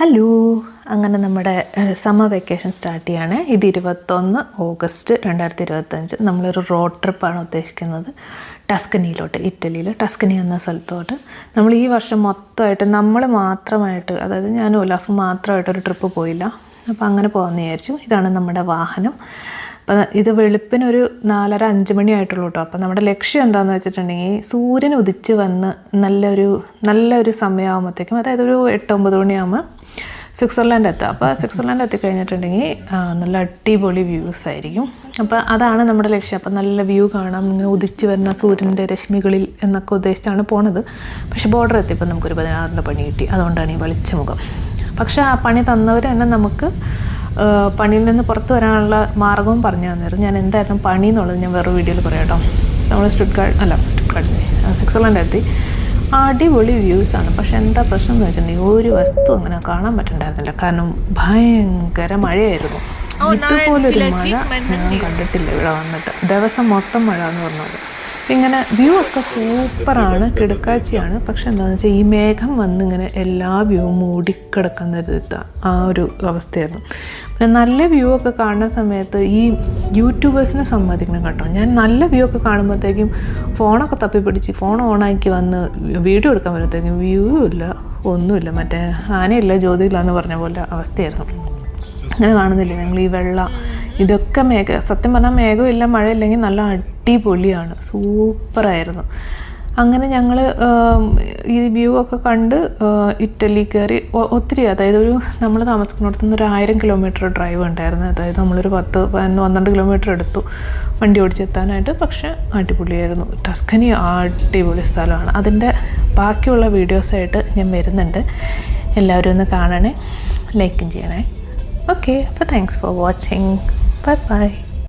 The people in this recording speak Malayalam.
ഹലോ. അങ്ങനെ നമ്മുടെ സമ്മർ വെക്കേഷൻ സ്റ്റാർട്ട് ചെയ്യാണ്. ഇത് ഇരുപത്തൊന്ന് ഓഗസ്റ്റ് രണ്ടായിരത്തി ഇരുപത്തഞ്ച് നമ്മളൊരു റോഡ് ട്രിപ്പാണ് ഉദ്ദേശിക്കുന്നത്. ടസ്കനിയിലോട്ട് ഇറ്റലിയിൽ ടസ്കനി എന്ന സ്ഥലത്തോട്ട്. നമ്മൾ ഈ വർഷം മൊത്തമായിട്ട് നമ്മൾ മാത്രമായിട്ട് അതായത് ഞാൻ ഉലാഫ് മാത്രമായിട്ടൊരു ട്രിപ്പ് പോയില്ല. അപ്പോൾ അങ്ങനെ പോകാമെന്ന് വിചാരിച്ചു. ഇതാണ് നമ്മുടെ വാഹനം. അപ്പം ഇത് വെളുപ്പിനൊരു നാലര അഞ്ച് മണി ആയിട്ടുള്ളൂ കേട്ടോ അപ്പം നമ്മുടെ ലക്ഷ്യം എന്താണെന്ന് വെച്ചിട്ടുണ്ടെങ്കിൽ സൂര്യൻ ഉദിച്ച് വന്ന് നല്ലൊരു നല്ലൊരു സമയമാകുമ്പോഴത്തേക്കും അതായത് ഒരു എട്ട് ഒമ്പത് മണിയാകുമ്പോൾ സ്വിറ്റ്സർലാൻഡ് എത്താം അപ്പോൾ സ്വിറ്റ്സർലാൻഡ് എത്തിക്കഴിഞ്ഞിട്ടുണ്ടെങ്കിൽ നല്ല അടിപൊളി വ്യൂസ് ആയിരിക്കും. അപ്പോൾ അതാണ് നമ്മുടെ ലക്ഷ്യം. അപ്പോൾ നല്ല വ്യൂ കാണാം ഇങ്ങനെ ഉദിച്ചു വരുന്ന സൂര്യന്റെ രശ്മികളിൽ എന്നൊക്കെ ഉദ്ദേശിച്ചാണ് പോണത്. പക്ഷേ ബോർഡർ എത്തിയപ്പോൾ നമുക്കൊരു പതിനാറിന്റെ പണി കിട്ടി. അതുകൊണ്ടാണ് ഈ വെളിച്ച മുഖം പക്ഷേ ആ പണി തന്നവർ തന്നെ നമുക്ക് പണിയിൽ നിന്ന് പുറത്ത് വരാനുള്ള മാർഗവും പറഞ്ഞു തന്നിരുന്നു. ഞാൻ എന്തായിരുന്നു പണി എന്നുള്ളത് ഞാൻ വേറെ വീഡിയോയിൽ പറയാം കേട്ടോ. നമ്മൾ സ്റ്റുഡ്ഗാർഡ് അല്ല സ്റ്റുഡ്ഗാർഡിനെ സ്വിറ്റ്സർലാൻഡ് എത്തി. അടിപൊളി വ്യൂസ് ആണ്. പക്ഷെ എന്താ പ്രശ്നം എന്ന് വെച്ചിട്ടുണ്ടെങ്കിൽ ഒരു വസ്തു അങ്ങനെ കാണാൻ പറ്റണ്ടായിരുന്നില്ല. കാരണം ഭയങ്കര മഴയായിരുന്നു. ഇതുപോലൊരു മഴ ഞാൻ കണ്ടിട്ടില്ല ഇവിടെ വന്നിട്ട്. ദിവസം മൊത്തം മഴ എന്ന് പറഞ്ഞത് ഇങ്ങനെ വ്യൂ ഒക്കെ സൂപ്പറാണ് കിടക്കാഴ്ചയാണ്. പക്ഷെ എന്താണെന്ന് വെച്ചാൽ ഈ മേഘം വന്ന് ഇങ്ങനെ എല്ലാ വ്യൂവും മൂടിക്കിടക്കുന്ന ഒരു ആ ഒരു അവസ്ഥയായിരുന്നു. പിന്നെ നല്ല വ്യൂ ഒക്കെ കാണുന്ന സമയത്ത് ഈ യൂട്യൂബേഴ്സിനെ സമ്മതിക്കണം കേട്ടോ. ഞാൻ നല്ല വ്യൂ ഒക്കെ കാണുമ്പോഴത്തേക്കും ഫോണൊക്കെ തപ്പിപ്പിടിച്ച് ഫോൺ ഓണാക്കി വന്ന് വീഡിയോ എടുക്കാൻ വരുമ്പോഴത്തേക്കും വ്യൂ ഇല്ല ഒന്നുമില്ല. മറ്റേ ആനയില്ല ജ്യോതിയില്ല എന്ന് പറഞ്ഞ പോലെ അവസ്ഥയായിരുന്നു. അങ്ങനെ കാണുന്നില്ല ഞങ്ങൾ ഈ വെള്ള ഇതൊക്കെ മേഘ സത്യം പറഞ്ഞാൽ മേഘമില്ല മഴയില്ലെങ്കിൽ നല്ല അടിപൊളിയാണ്. സൂപ്പറായിരുന്നു. അങ്ങനെ ഞങ്ങൾ ഈ വ്യൂ ഒക്കെ കണ്ട് ഇറ്റലി കയറി ഒത്തിരി അതായത് ഒരു നമ്മൾ താമസിക്കുന്നിടത്തു നിന്ന് ഒരു ആയിരം കിലോമീറ്റർ ഡ്രൈവ് ഉണ്ടായിരുന്നു. അതായത് നമ്മളൊരു പത്ത് പതിനൊന്ന് പന്ത്രണ്ട് കിലോമീറ്റർ എടുത്തു വണ്ടി ഓടിച്ചെത്താനായിട്ട്. പക്ഷേ അടിപൊളിയായിരുന്നു. ടസ്കനി അടിപൊളി സ്ഥലമാണ്. അതിന്റെ ബാക്കിയുള്ള വീഡിയോസായിട്ട് ഞാൻ വരുന്നുണ്ട്. എല്ലാവരും ഒന്ന് കാണണേ ലൈക്കും ചെയ്യണേ. ഓക്കെ അപ്പോൾ thanks for watching bye bye